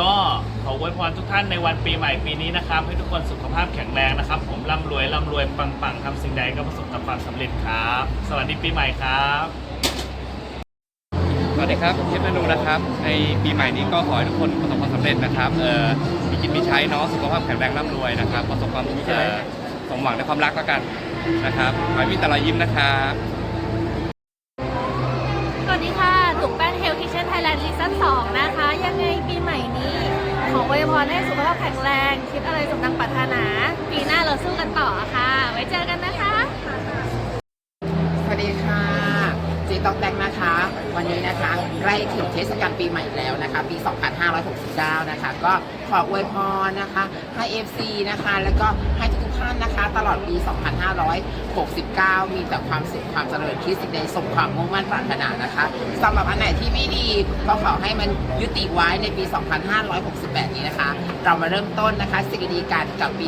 ก็ขออวยพรทุกท่านในวันปีใหม่ปีนี้นะครับ ให้ทุกคนสุขภาพแข็งแรงนะครับ ผมร่ำรวยร่ำรวยปังๆทำสิ่งใดก็ประสบกับความสำเร็จครับ สวัสดีปีใหม่ครับสวัสดีครับเชฟนนูนะครับในปีใหม่นี้ก็ขอให้ทุกคนประสบความสำเร็จนะครับเออมีกินมีใช้เนาะสุขภาพแข็งแรงร่ำรวยนะครับประสบความเอ่อสมหวังในความรักแล้วกันนะครับขอให้มีแต่รอยยิ้มนะครับ ออวยพรให้สุขภาพแข็งแรง คิดอะไรสมดังปรารถนา ปีหน้าเราสู้กันต่อค่ะ ไว้เจอกันนะคะ สวัสดีค่ะ จีตอกแตกนะคะ วันนี้นะคะใกล้ถึงเทศกาลปีใหม่แล้วนะคะ ปี 2569 นะคะ ก็ขออวยพรนะคะให้ FC นะคะ แล้วก็ให้ทุกท่านนะคะ ตลอดปี 2569 มีแต่ความสุขความเจริญคิดสิ่งใดสมความมุ่งมั่นปรารถนานะคะสำหรับอันไหนที่ไม่ดีก็ขอให้มันยุติไว้ในปี 2568 นี้นะคะ เรามาเริ่มต้นนะคะสิ่งดีๆกันกับปี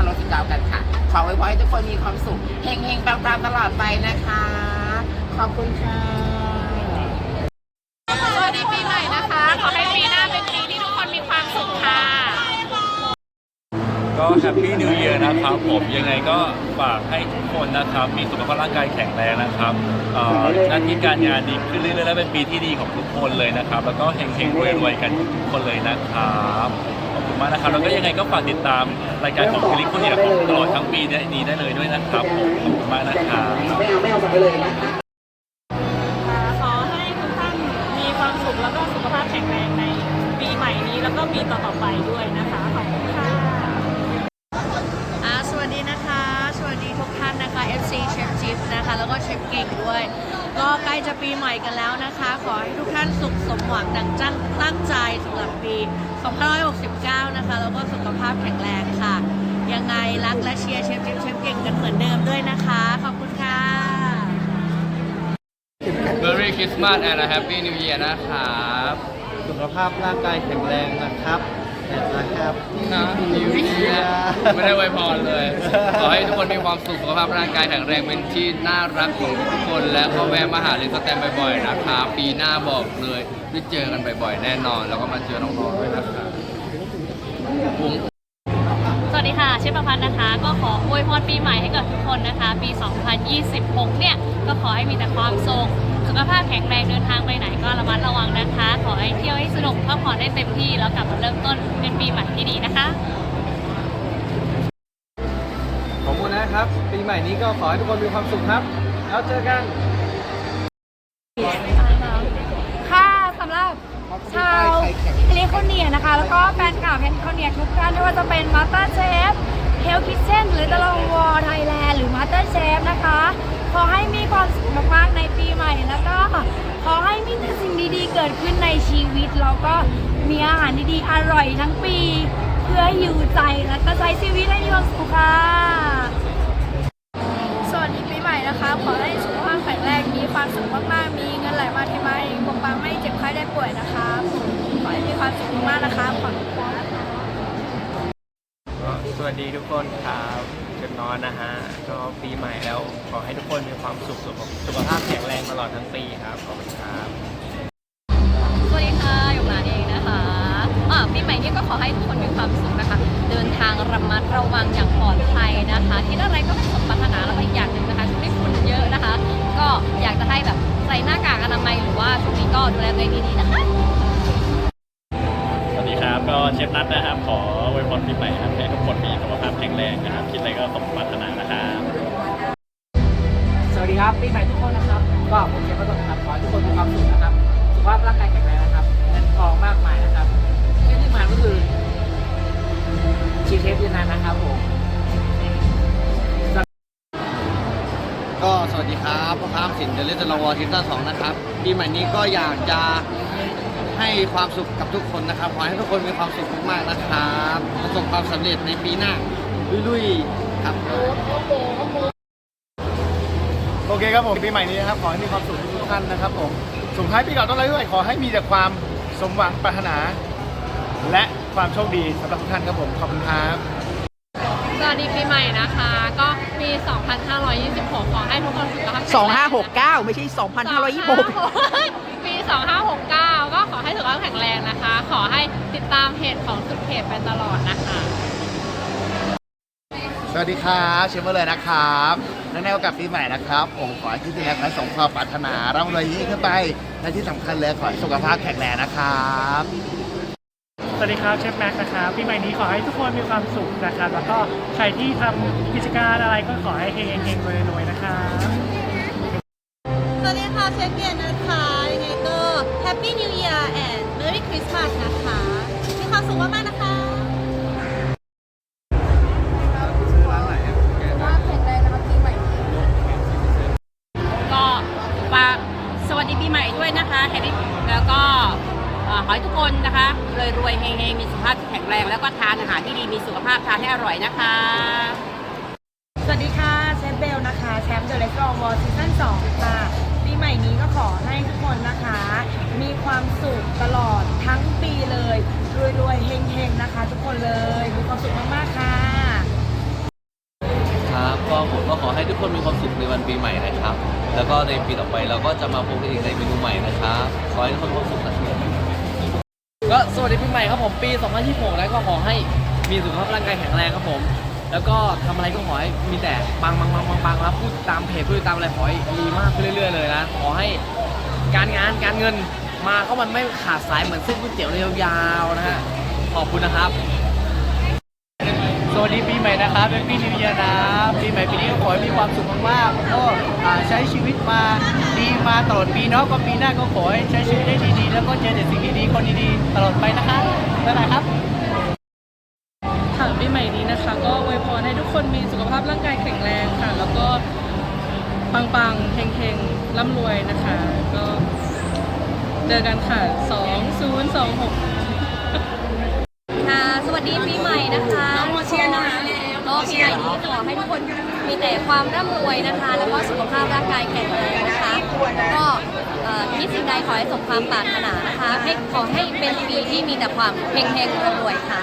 2569 กันค่ะ ขออวยพรให้ทุกคนมีความสุขเฮงๆปังๆตลอดไปนะคะ ขอบคุณค่ะสวัสดีปีใหม่นะคะ ขอให้ปีหน้าเป็นปีที่ทุกคนมีความสุขค่ะ ก็แฮปปี้นิว e ย r นะครับผมยังไงก็ฝากให้ทุกคนนะครับ มีสุขภาพร่างกายแข็งแรงนะครับเอ่อหน้าที่การงานดีขึ้นเรื่อยๆและเป็นปีที่ดีของทุกคนเลยนะครับ แล้วก็เฮงๆรวยๆกันทุกคนเลยนะครับขอบคุณมากนะครับแล้วก็ยังไงก็ฝากติดตามรายการของคลิปคนเดียวของตลอดทั้งปีนี้ได้เลยด้วยนะครับผมขอบคุณมากนะครับ ไม่เอาไม่เอาไปเลยนะคะ แล้วก็ปีต่อๆไปด้วยนะคะ ขอบคุณค่ะอ่าสวัสดีนะคะ สวัสดีทุกท่านนะคะ FC เชฟจิ๊บนะคะ แล้วก็เชฟเก่งด้วย ก็ใกล้จะปีใหม่กันแล้วนะคะ ขอให้ทุกท่านสุขสมหวังดังจังตั้งใจสำหรับปี 2569 นะคะ แล้วก็สุขภาพแข็งแรงค่ะ ยังไงรักและเชียร์เชฟจิ๊บเชฟเก่งกันเหมือนเดิมด้วยนะคะ ขอบคุณค่ะ Merry Christmas and a Happy New Year นะครับสุ ขภาพร่างกายแข็งแรงนะครับนะครับนะ New Year ไม่ได้ไวยพรเลย ขอให้ทุกคนมีความสุขสุขภาพร่างกายแข็งแรงเป็นที่น่ารักของทุกคนและขอแวะมาหาเลนสแตมบ่อยๆนะครับปีหน้าบอกเลยได้เจอกันบ่อยๆแน่นอน แล้วก็มาเจอน้องๆด้วยนะครับผมสวัสดีค่ะเชฟประพันธ์นะคะ ก็ขออวยพรปีใหม่ให้กับทุกคนนะคะ ปี 2026 เนี่ย ก็ขอให้มีแต่ความสุข สุขภาพแข็งแรงเดินทางไปไหนก็ระมัดระวังนะคะ ขอให้เที่ยวให้สนุกพักผ่อนได้เต็มที่แล้วกลับมาเริ่มต้นเป็นปีใหม่ที่ดีนะคะขอบคุณนะครับ ปีใหม่นี้ก็ขอให้ทุกคนมีความสุขครับ แล้วเจอกันค่ะสำหรับชาวเอลิคอนเนียนะคะ แล้วก็แฟนคลับแพนคอนเนียทุกท่านไม่ว่าจะเป็นมาสเตอร์เชฟเฮลคิเช่นหรือตะลองวอไทยแลนด์หรือมาสเตอร์เชฟนะคะ ขอให้มีความสุขมากๆในปีใหม่ แล้วก็ขอให้มีแต่สิ่งดีๆ เกิดขึ้นในชีวิต แล้วก็มีอาหารดีๆ อร่อยทั้งปี เพื่ออยู่ใจแล้วก็ใช้ชีวิตให้มีความสุขค่ะ สวัสดีปีใหม่นะคะ ขอให้สุขภาพแข็งแรง มีความสุขมาก ๆ มีเงินไหลมาเทมาเองปกปังไม่เจ็บไข้ได้ป่วยนะคะขอให้มีความสุขมากๆนะคะขอบคุณค่ะ ก็สวัสดีทุก คนครับเชิญนอนนะฮะ ก็ปีใหม่แล้ว ขอให้ทุกคนมีความสุขสุข สุขภาพแข็งแรงตลอดทั้งปีครับ ขอบคุณครับสวัสดีค่ะหยกหลานเองนะคะอ่าปีใหม่นี้ก็ขอให้ทุกคนมีความสุขนะคะ เดินทางระมัดระวังอย่างปลอดภัยนะคะคิดอะไรก็ไม่สมปรารถนาแล้วก็อีกอย่างหนึ่งนะคะช่วงนี้ฝุ่นเยอะนะคะ ก็อยากจะให้แบบใส่หน้ากากอนามัยหรือว่าช่วงนี้ก็ดูแลตัวเองดีๆนะคะสวัสดีครับ ก็เชฟนัทนะครับ ขออวยพรปีใหม่นะครับให้ทุกคนมีสุขภาพแข็ งแรงนะครับ คิดอะไรก็สมปรารถนานะครับสวัสดีครับปีใหม่ทุกคนนะครับ ก็ผมเชฟประสบนะครับขอให้ทุกคนมีความสุขนะครับ สุขภาพร่างกายแข็งแรงนะครับเงินทองมากมายนะครับที่ที่มาก็คือชีเชฟยืนนานนะครับผมก็สวัสดีครับพ่อค้าสินเดลิเตอร์วอร์ทีมสองนะครับปีใหม่นี้ก็อยากจะให้ความสุขกับทุกคนนะครับ ขอให้ทุกคนมีความสุขมากๆนะครับ ประสบความสำเร็จในปีหน้า ลุยๆครับโอเคครับผมปีใหม่นี้นะครับขอให้มีความสุขทุกท่านนะครับผมส่งท้ายปีเก่าต้อนรับปีใหม่ขอให้มีแต่ความสมหวังปรารถนา และความโชคดีสำหรับทุกท่านครับผมขอบคุณครับสวัสดีปีใหม่นะคะ ก็ปี 2526 ขอให้ทุกคนสุขภาพแข็งแรง2569 ไม่ใช่ 2526 ปี 2569 ก็ขอให้สุขภาพแข็งแรงนะคะ ขอให้ติดตามเพจของสุดเพจไปตลอดนะคะ สวัสดีครับเชฟเบอร์เลยนะครับในในโอกาสปีใหม่นะครับผมขอให้ทุกท่านนั้นสมความปรารถนาร่ำรวยยิ่งขึ้นไปและที่สำคัญเลยขอให้สุขภาพแข็งแรงนะครับสวัสดีครับเชฟแม็กซ์นะครับปีใหม่นี้ขอให้ทุกคนมีความสุขนะครับแล้วก็ใครที่ทำกิจการอะไรก็ขอให้เฮงๆรวยๆนะครับสวัสดีค่ะเชฟเกียรตินะคะยังไงก็ Happy New Year and Merry Christmas นะคะ มีความสุขมากๆนะคะ แข็งแรง แล้วก็ทานอาหารที่ดีมีสุขภาพทานให้อร่อยนะคะ สวัสดีค่ะเชฟเบลนะคะแชมป์เดอะเลสตอวอร์ซีซั่น2ค่ะปีใหม่นี้ก็ขอให้ทุกคนนะคะ มีความสุขตลอดทั้งปีเลยรวยๆเฮงๆนะคะ ทุกคนเลยมีความสุขมากๆค่ะครับก็ผมก็ขอให้ทุกคนมีความสุขในวันปีใหม่นะครับ แล้วก็ในปีต่อไปเราก็จะมาพบกันอีกในเมนูใหม่นะครับขอให้ทุกคนมีความสุขนะครับ ก็สวัสดีปีใหม่ครับผมปี 2026แล้วก็ขอให้มีสุขภาพร่างกายแข็งแรงครับผม แล้วก็ทำอะไรก็ขอให้มีแต่ปังปังปังปังปังแล้วพูดตามเพจพูดตามอะไรขอให้มีมากขึ้นเรื่อยๆเลยนะขอให้การงานการเงินมาเข้ามันไม่ขาดสายเหมือนเส้นก๋วยเตี๋ยวเลยยาวๆนะฮะขอบคุณนะครับ วัสดีปีใหม่นะครับเป็นปีนิวเยียร์นะปีใหม่ปีนี้ก็ขอให้มีความสุขมากๆก็อ่าใช้ชีวิตมาดีมาตลอดปีเนาะก็ปีหน้าก็ขอให้ใช้ชีวิตได้ดีๆ แล้วก็เจอแต่สิ่งดีๆคนดีๆตลอดไปนะครับบ๊ายบายครับ ค่ะปีใหม่นี้นะคะ ก็อวยพรให้ทุกคนมีสุขภาพร่างกายแข็งแรงค่ะ แล้วก็ปังๆเฮงๆร่ำรวยนะคะ ก็เจอกันค่ะ2026ค่ะ สวัสดีปีใหม่นะคะเชียร์นะก็ ปีใหม่นี้ขอให้ทุกคนมีแต่ความร่ำรวยนะคะ แล้วก็สุขภาพร่างกายแข็งแรงนะคะก็เอ่อคิดสิ่งใดขอให้สมความปรารถนานะคะ ให้ขอให้เป็นปีที่มีแต่ความเฮงๆรวยๆค่ะ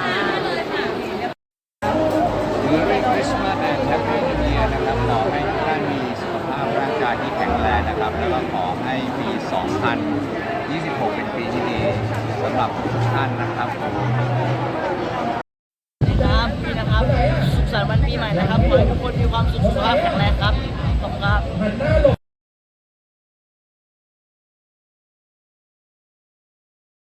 Merry Christmas and Happy New Year นะครับขอให้ทุกท่านมีสุขภาพร่างกายที่แข็งแรงนะครับ แล้วก็ขอให้ปี 2026 เป็นปีที่ดีสำหรับทุกท่านนะครับผม